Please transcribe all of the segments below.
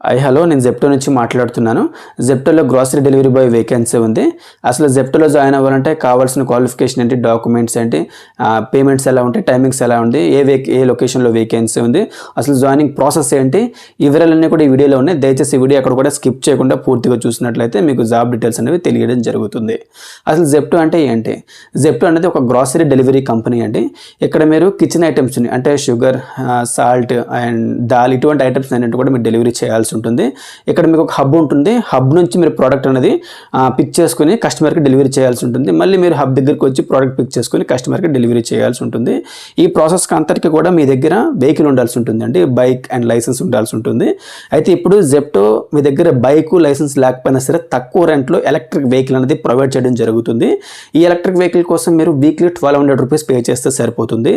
I hello. నేను Zepto నుంచి మాట్లాడుతున్నాను. జెప్టోలో గ్రాసరీ డెలివరీ బాయ్ వేకెన్సీ ఉంది. అసలు జెప్టోలో జాయిన్ అవ్వాలంటే కావాల్సిన క్వాలిఫికేషన్ ఏంటి డాక్యుమెంట్స్ ఏంటి పేమెంట్స్ ఎలా ఉంటాయి టైమింగ్స్ ఎలా ఉంది ఏ వే ఏ లొకేషన్లో వేకెన్సీ ఉంది అసలు జాయినింగ్ ప్రాసెస్ ఏంటి ఈ వివరాలన్నీ కూడా ఈ వీడియోలో ఉన్నాయి. దయచేసి ఈ వీడియో అక్కడ కూడా స్కిప్ చేయకుండా పూర్తిగా చూసినట్లయితే మీకు జాబ్ డీటెయిల్స్ అనేవి తెలియడం జరుగుతుంది. అసలు జెప్టో అంటే ఏంటి? జెప్టో అనేది ఒక గ్రాసరీ డెలివరీ కంపెనీ అండి. ఇక్కడ మీరు కిచెన్ ఐటమ్స్ అంటే షుగర్ సాల్ట్ అండ్ దాల్ ఇటువంటి ఐటమ్స్ అన్నింటి కూడా మీరు డెలివరీ చేయాల్సి ఉంటుంది. ఇక్కడ మీకు ఒక హబ్ ఉంటుంది. హబ్ నుంచి మీరు ప్రోడక్ట్ అనేది పిక్ చేసుకుని కస్టమర్కి డెలివరీ చేయాల్సి ఉంటుంది. మళ్ళీ మీరు హబ్ దగ్గరికి వచ్చి ప్రోడక్ట్ పిక్ చేసుకుని కస్టమర్కి డెలివరీ చేయాల్సి ఉంటుంది. ఈ ప్రాసెస్కి అంతటికి కూడా మీ దగ్గర వెహికల్ ఉండాల్సి ఉంటుంది అండి బైక్ అండ్ లైసెన్స్ ఉండాల్సి ఉంటుంది. అయితే ఇప్పుడు జెప్టో మీ దగ్గర బైక్ లైసెన్స్ లేకపోయినా సరే తక్కువ రెంట్లో ఎలక్ట్రిక్ వెహికల్ అనేది ప్రొవైడ్ చేయడం జరుగుతుంది. ఈ ఎలక్ట్రిక్ వెహికల్ కోసం మీరు weekly twelve hundred rupees pay చేస్తే సరిపోతుంది.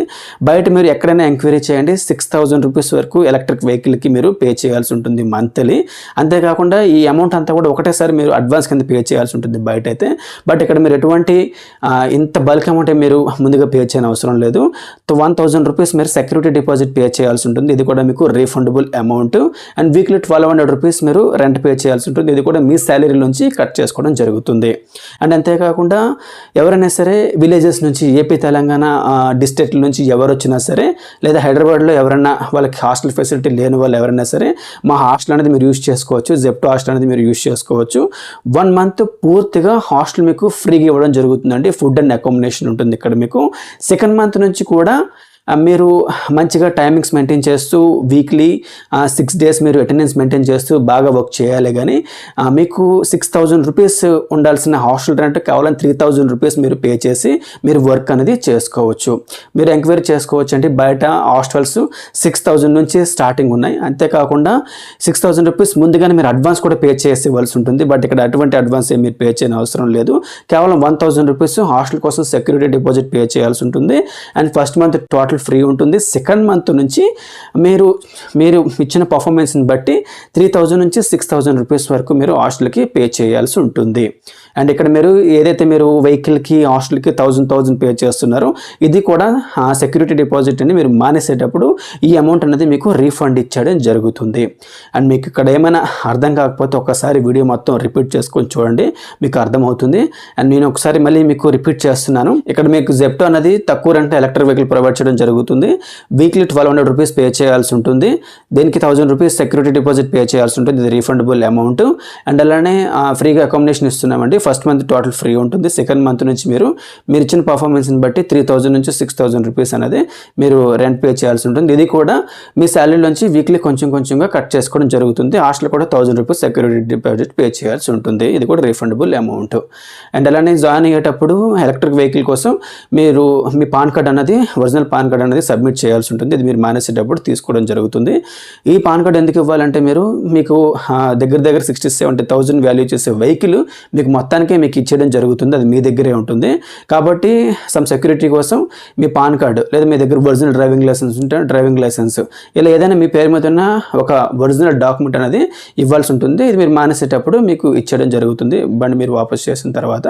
బయట మీరు ఎక్కడైనా ఎంక్వైరీ చేయండి. సిక్స్ థౌజండ్ రూపీస్ వరకు ఎలక్ట్రిక్ వెహికల్కి మీరు పే చేయాల్సి ఉంటుంది. మంత్లీ అంతేకాకుండా ఈ అమౌంట్ అంతా కూడా ఒకటేసారి మీరు అడ్వాన్స్ కింద పే చేయాల్సి ఉంటుంది బయట అయితే బట్ ఇక్కడ మీరు ఎటువంటి ఇంత బల్క్ అమౌంట్ మీరు ముందుగా పే చేయని అవసరం లేదు. వన్ థౌసండ్ రూపీస్ మీరు సెక్యూరిటీ డిపాజిట్ పే చేయాల్సి ఉంటుంది. ఇది కూడా మీకు refundable amount and weekly twelve hundred rupees మీరు రెంట్ పే చేయాల్సి ఉంటుంది. ఇది కూడా మీ శాలరీ నుంచి కట్ చేసుకోవడం జరుగుతుంది. అండ్ అంతేకాకుండా ఎవరైనా సరే విలేజెస్ నుంచి ఏపీ తెలంగాణ డిస్ట్రిక్ట్ల నుంచి ఎవరు వచ్చినా సరే లేదా హైదరాబాద్లో ఎవరైనా వాళ్ళకి హాస్టల్ ఫెసిలిటీ లేని వాళ్ళు ఎవరైనా సరే మా హాస్టల్ అనేది మీరు యూస్ చేసుకోవచ్చు జెప్టో హాస్టల్ అనేది మీరు యూస్ చేసుకోవచ్చు. వన్ మంత్ పూర్తిగా హాస్టల్ మీకు ఫ్రీగా ఇవ్వడం జరుగుతుందండి. ఫుడ్ అండ్ అకామిడేషన్ ఉంటుంది ఇక్కడ మీకు. సెకండ్ మంత్ నుంచి కూడా మీరు మంచిగా టైమింగ్స్ మెయింటైన్ చేస్తూ వీక్లీ సిక్స్ డేస్ మీరు అటెండెన్స్ మెయింటైన్ చేస్తూ బాగా వర్క్ చేయాలి కానీ మీకు సిక్స్ థౌజండ్ రూపీస్ ఉండాల్సిన హాస్టల్ రెంట్ కేవలం త్రీ థౌజండ్ రూపీస్ మీరు పే చేసి మీరు వర్క్ అనేది చేసుకోవచ్చు. మీరు ఎంక్వైరీ చేసుకోవచ్చు అంటే బయట హాస్టల్స్ సిక్స్ థౌజండ్ నుంచి స్టార్టింగ్ ఉన్నాయి. అంతేకాకుండా సిక్స్ థౌజండ్ రూపీస్ ముందుగానే మీరు అడ్వాన్స్ కూడా పే చేసేవలసి ఉంటుంది. బట్ ఇక్కడ అటువంటి అడ్వాన్స్ ఏం మీరు పే చేయని అవసరం లేదు. కేవలం వన్ థౌసండ్ రూపీస్ హాస్టల్ కోసం సెక్యూరిటీ డిపాజిట్ పే చేయాల్సి ఉంటుంది. And first month total free ఉంటుంది. సెకండ్ మంత్ నుంచి మీరు మీరు ఇచ్చిన పర్ఫార్మెన్స్ని బట్టి త్రీ థౌజండ్ నుంచి సిక్స్ థౌజండ్ రూపీస్ వరకు మీరు హాస్టల్కి పే చేయాల్సి ఉంటుంది. అండ్ ఇక్కడ మీరు ఏదైతే మీరు వెహికల్కి హాస్టల్కి థౌజండ్ థౌజండ్ పే చేస్తున్నారో ఇది కూడా సెక్యూరిటీ డిపాజిట్ అని మీరు మానేసేటప్పుడు ఈ అమౌంట్ అనేది మీకు రీఫండ్ ఇచ్చేయడం జరుగుతుంది. అండ్ మీకు ఇక్కడ ఏమైనా అర్థం కాకపోతే ఒకసారి వీడియో మొత్తం రిపీట్ చేసుకొని చూడండి మీకు అర్థమవుతుంది. అండ్ నేను ఒకసారి మళ్ళీ మీకు రిపీట్ చేస్తున్నాను. ఇక్కడ మీకు జెప్టో అనేది తక్కువ రెంట్ ఎలక్ట్రిక్ వెహికల్ ప్రొవైడ్ చేయడం జరుగుతుంది. Weekly twelve hundred rupees pay చేయాల్సి ఉంటుంది. దీనికి thousand rupees security deposit pay చేయాల్సి ఉంటుంది. ఇది రీఫండబుల్ అమౌంట్ అండ్ అలానే ఫ్రీగా అకామిడేషన్ ఇస్తున్నామండి. ఫస్ట్ మంత్ టోటల్ ఫ్రీ ఉంటుంది. సెకండ్ మంత్ నుంచి మీరు మీరు ఇచ్చిన పర్ఫార్మెన్స్ని బట్టి త్రీ థౌజండ్ నుంచి సిక్స్ థౌజండ్ రూపీస్ అనేది మీరు రెంట్ పే చేయాల్సి ఉంటుంది. ఇది కూడా మీ శాలరీ నుంచి వీక్లీ కొంచెం కొంచెంగా కట్ చేసుకోవడం జరుగుతుంది. హాస్టల్ కూడా thousand rupees security deposit pay చేయాల్సి ఉంటుంది. ఇది కూడా రీఫండబుల్ అమౌంట్ అండ్ అలానే జాయిన్ అయ్యేటప్పుడు ఎలక్ట్రిక్ వెహికల్ కోసం మీరు మీ పాన్ కార్డ్ అనేది ఒరిజినల్ పాన్ కార్డ్ అనేది సబ్మిట్ చేయాల్సి ఉంటుంది. ఇది మీరు మానేసేటప్పుడు తీసుకోవడం జరుగుతుంది. ఈ పాన్ కార్డ్ ఎందుకు ఇవ్వాలంటే మీరు మీకు దగ్గర దగ్గర సిక్స్టీ సెవెంటీ థౌజండ్ వాల్యూ చేసే వెహికల్ మీకు మొత్తం మీకు ఇచ్చేయడం జరుగుతుంది. అది మీ దగ్గరే ఉంటుంది. కాబట్టి సమ్ సెక్యూరిటీ కోసం మీ పాన్ కార్డు లేదా మీ దగ్గర ఒరిజినల్ డ్రైవింగ్ లైసెన్స్ ఉంటే డ్రైవింగ్ లైసెన్స్ ఇలా ఏదైనా మీ పేరు మీద ఉన్న ఒక ఒరిజినల్ డాక్యుమెంట్ అనేది ఇవ్వాల్సి ఉంటుంది. ఇది మీరు మానేసేటప్పుడు మీకు ఇచ్చేయడం జరుగుతుంది. బండి మీరు వాపస్ చేసిన తర్వాత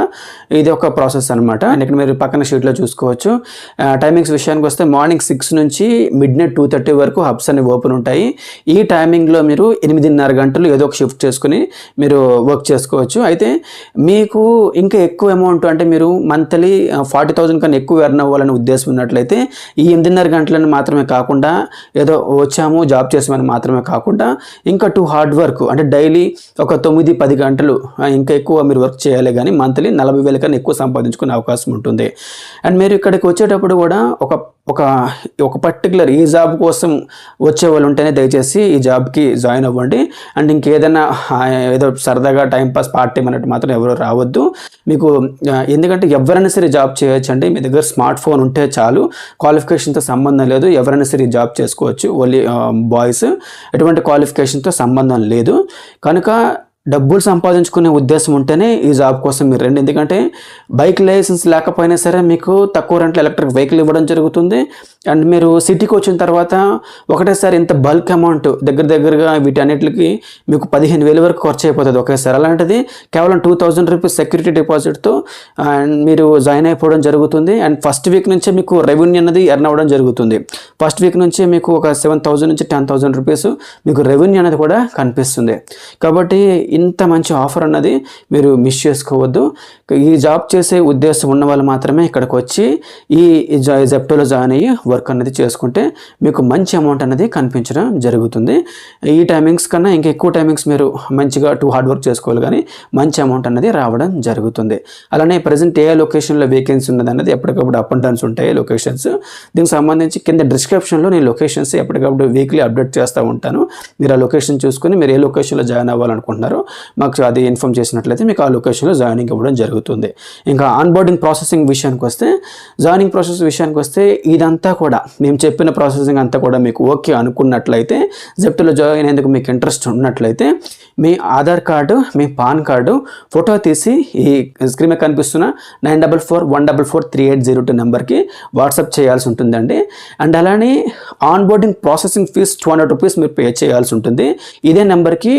ఇది ఒక ప్రాసెస్ అనమాట ఇక్కడ మీరు పక్కన షీట్లో చూసుకోవచ్చు. టైమింగ్స్ విషయానికి వస్తే మార్నింగ్ సిక్స్ నుంచి మిడ్ నైట్ టూ థర్టీ వరకు హబ్స్ అనేవి ఓపెన్ ఉంటాయి. ఈ టైమింగ్లో మీరు ఎనిమిదిన్నర గంటలు ఏదో ఒక షిఫ్ట్ చేసుకుని మీరు వర్క్ చేసుకోవచ్చు. అయితే మీకు ఇంకా ఎక్కువ అమౌంట్ అంటే మీరు మంత్లీ ఫార్టీ థౌజండ్ కన్నా ఎక్కువ ఎర్న్ అవ్వాలని ఉద్దేశం ఉన్నట్లయితే ఈ ఎనిమిదిన్నర గంటలను మాత్రమే కాకుండా ఏదో వచ్చాము జాబ్ చేసామని మాత్రమే కాకుండా ఇంకా టూ హార్డ్ వర్క్ అంటే డైలీ ఒక తొమ్మిది పది గంటలు ఇంకా ఎక్కువ మీరు వర్క్ చేయాలి కానీ మంత్లీ నలభై వేల కన్నా ఎక్కువ సంపాదించుకునే అవకాశం ఉంటుంది. అండ్ మీరు ఇక్కడికి వచ్చేటప్పుడు కూడా ఒక ఒక ఒక పర్టికులర్ ఈ జాబ్ కోసం వచ్చే వాళ్ళు ఉంటేనే దయచేసి ఈ జాబ్కి జాయిన్ అవ్వండి. అండ్ ఇంకేదైనా ఏదో సరదాగా టైంపాస్ పార్ట్ టైం అన్నట్టు మాత్రం ఎవరు రావద్దు. మీకు ఎందుకంటే ఎవరైనా సరే జాబ్ చేయొచ్చండి. మీ దగ్గర స్మార్ట్ ఫోన్ ఉంటే చాలు. క్వాలిఫికేషన్తో సంబంధం లేదు. ఎవరైనా సరే జాబ్ చేసుకోవచ్చు. ఓన్లీ బాయ్స్ ఎటువంటి క్వాలిఫికేషన్తో సంబంధం లేదు. కనుక డబ్బులు సంపాదించుకునే ఉద్దేశం ఉంటేనే ఈ జాబ్ కోసం మీరు రండి. ఎందుకంటే బైక్ లైసెన్స్ లేకపోయినా సరే మీకు తక్కువ రెంట్లో ఎలక్ట్రిక్ వెహికల్ ఇవ్వడం జరుగుతుంది. అండ్ మీరు సిటీకి వచ్చిన తర్వాత ఒకటేసారి ఇంత బల్క్ అమౌంట్ దగ్గర దగ్గరగా వీటన్నిటికి మీకు పదిహేను వేల వరకు ఖర్చు అయిపోతుంది ఒకేసారి. అలాంటిది కేవలం టూ థౌజండ్ రూపీస్ సెక్యూరిటీ డిపాజిట్తో అండ్ మీరు జాయిన్ అయిపోవడం జరుగుతుంది. అండ్ ఫస్ట్ వీక్ నుంచే మీకు రెవెన్యూ అనేది ఎర్న్ అవ్వడం జరుగుతుంది. ఫస్ట్ వీక్ నుంచే మీకు ఒక సెవెన్ థౌజండ్ నుంచి టెన్ థౌసండ్ రూపీస్ మీకు రెవెన్యూ అనేది కూడా కనిపిస్తుంది. కాబట్టి ఇంత మంచి ఆఫర్ అన్నది మీరు మిస్ చేసుకోవద్దు. ఈ జాబ్ చేసే ఉద్దేశం ఉన్న వాళ్ళు మాత్రమే ఇక్కడికి వచ్చి ఈ జెప్టోలో జాయిన్ అయ్యి వర్క్ అనేది చేసుకుంటే మీకు మంచి అమౌంట్ అనేది కనిపించడం జరుగుతుంది. ఈ టైమింగ్స్ కన్నా ఇంకా ఎక్కువ టైమింగ్స్ మీరు మంచిగా టూ హార్డ్ వర్క్ చేసుకోవాలి కానీ మంచి అమౌంట్ అనేది రావడం జరుగుతుంది. అలానే ప్రజెంట్ ఏ లొకేషన్లో వేకెన్సీ ఉన్నది అన్నది ఎప్పటికప్పుడు అప్ అండ్ డౌన్స్ ఉంటాయి లొకేషన్స్. దీనికి సంబంధించి కింద డిస్క్రిప్షన్లో నేను లొకేషన్స్ ఎప్పటికప్పుడు వీక్లీ అప్డేట్ చేస్తూ ఉంటాను. మీరు ఆ లొకేషన్ చూసుకొని మీరు ఏ లొకేషన్లో జాయిన్ అవ్వాలనుకుంటున్నారో మాకు అది ఇన్ఫామ్ చేసినట్లయితే మీకు ఆ లొకేషన్లో జాయినింగ్ ఇవ్వడం జరుగుతుంది. ఇంకా ఆన్బోర్డింగ్ ప్రాసెసింగ్ విషయానికి వస్తే జాయినింగ్ ప్రాసెస్ విషయానికి వస్తే ఇదంతా కూడా మేము చెప్పిన ప్రాసెసింగ్ అంతా కూడా మీకు ఓకే అనుకున్నట్లయితే జప్తులో జాయిన్ అయ్యేందుకు మీకు ఇంట్రెస్ట్ ఉన్నట్లయితే మీ ఆధార్ కార్డు మీ పాన్ కార్డు ఫోటో తీసి ఈ స్క్రీన్ మీద కనిపిస్తున్న nine double four one double four three eight zero two నెంబర్కి వాట్సాప్ చేయాల్సి ఉంటుందండి. అండ్ అలానే onboarding processing fees two hundred rupees మీరు పే చేయాల్సి ఉంటుంది. ఇదే నెంబర్కి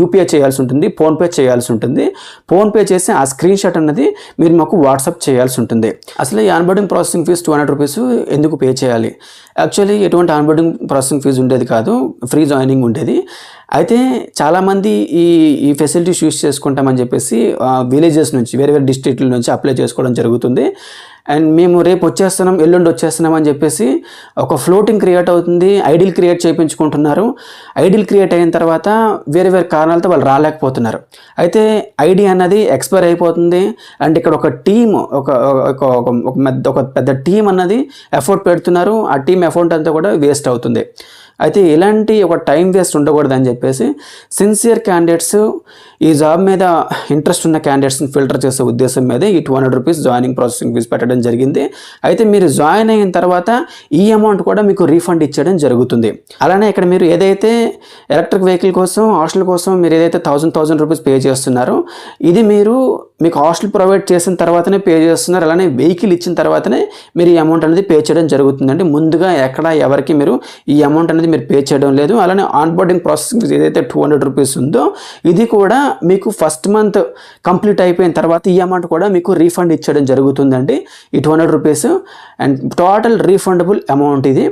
యూపీఐ చేయాల్సి ఉంటుంది ఫోన్పే చేయాల్సి ఉంటుంది. ఫోన్పే చేసి ఆ స్క్రీన్ షాట్ అన్నది మీరు మాకు వాట్సాప్ చేయాల్సి ఉంటుంది. అసలు ఈ onboarding processing fees two hundred rupees ఎందుకు పే చేయాలి? యాక్చువల్లీ ఎటువంటి ఆన్బోర్డింగ్ ప్రాసెసింగ్ ఫీజు ఉండేది కాదు ఫ్రీ జాయినింగ్ ఉండేది. అయితే చాలామంది ఈ ఈ ఫెసిలిటీస్ యూస్ చేసుకుంటామని చెప్పేసి విలేజెస్ నుంచి వేరే వేరే డిస్ట్రిక్ట్ల నుంచి అప్లై చేసుకోవడం జరుగుతుంది. అండ్ మేము రేపు వచ్చేస్తున్నాం ఎల్లుండి వచ్చేస్తున్నాం అని చెప్పేసి ఒక ఫ్లోటింగ్ క్రియేట్ అవుతుంది ఐడిల్ క్రియేట్ చేయించుకుంటున్నారు ఐడిల్ క్రియేట్ అయిన తర్వాత వేరే వేరే కారణాలతో వాళ్ళు రాలేకపోతున్నారు. అయితే ఐడి అన్నది ఎక్స్పైర్ అయిపోతుంది. అండ్ ఇక్కడ ఒక టీమ్ ఒక ఒక ఒక- ఒక పెద్ద ఒక పెద్ద టీం అన్నది ఎఫర్ట్ పెడుతున్నారు. ఆ టీం ఎఫర్ట్ అంతా కూడా వేస్ట్ అవుతుంది. అయితే ఇలాంటి ఒక టైం వేస్ట్ ఉండకూడదని చెప్పేసి సిన్సియర్ క్యాండిడేట్స్ ఈ జాబ్ మీద ఇంట్రెస్ట్ ఉన్న క్యాండిడేట్స్ని ఫిల్టర్ చేసే ఉద్దేశం మీద ఈ two hundred rupees joining processing fees పెట్టడం జరిగింది. అయితే మీరు జాయిన్ అయిన తర్వాత ఈ అమౌంట్ కూడా మీకు రీఫండ్ ఇచ్చేయడం జరుగుతుంది. అలానే ఇక్కడ మీరు ఏదైతే ఎలక్ట్రిక్ వెహికల్ కోసం హాస్టల్ కోసం మీరు ఏదైతే థౌజండ్ థౌసండ్ రూపీస్ పే చేస్తున్నారో ఇది మీరు మీకు హాస్టల్ ప్రొవైడ్ చేసిన తర్వాతనే పే చేస్తున్నారు. అలానే వెహికల్ ఇచ్చిన తర్వాతనే మీరు ఈ అమౌంట్ అనేది పే చేయడం జరుగుతుందండి. ముందుగా ఎక్కడ ఎవరికి మీరు ఈ అమౌంట్ అనేది మీరు పే చేయడం లేదు. అలానే ఆన్బోర్డింగ్ ప్రాసెసింగ్ ఏదైతే టూ హండ్రెడ్ రూపీస్ ఉందో ఇది కూడా మీకు ఫస్ట్ మంత్ కంప్లీట్ అయిపోయిన తర్వాత ఈ అమౌంట్ కూడా మీకు రీఫండ్ ఇచ్చడం జరుగుతుందండి. ఈ two hundred rupees and total refundable amount ఇది.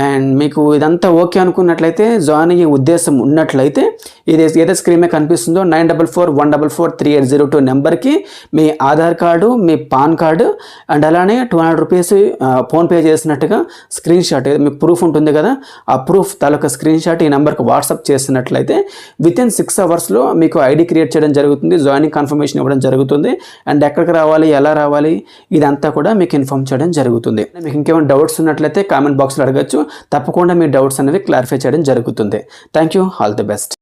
అండ్ మీకు ఇదంతా ఓకే అనుకున్నట్లయితే జాయిన్ అయ్యే ఉద్దేశం ఉన్నట్లయితే ఇది ఏదైతే స్క్రీన్ మీద కనిపిస్తుందో nine double four one double four three eight zero two నెంబర్కి మీ ఆధార్ కార్డు మీ పాన్ కార్డు అండ్ అలానే టూ హండ్రెడ్ రూపీస్ ఫోన్పే చేసినట్టుగా స్క్రీన్ షాట్ మీకు ప్రూఫ్ ఉంటుంది కదా ఆ ప్రూఫ్ తాలూకా స్క్రీన్ షాట్ ఈ నెంబర్కి వాట్సాప్ చేసినట్లయితే విత్ ఇన్ సిక్స్ అవర్స్లో మీకు ఐడి క్రియేట్ చేయడం జరుగుతుంది జాయినింగ్ కన్ఫర్మేషన్ ఇవ్వడం జరుగుతుంది అండ్ ఎక్కడికి రావాలి ఎలా రావాలి ఇదంతా కూడా మీకు ఇన్ఫామ్ చేయడం జరుగుతుంది. మీకు ఇంకేమైనా డౌట్స్ ఉన్నట్లయితే కామెంట్ బాక్స్లో అడగచ్చు. తప్పకుండా మీ డౌట్స్ అనేవి క్లారిఫై చేయడం జరుగుతుంది. Thank you all the best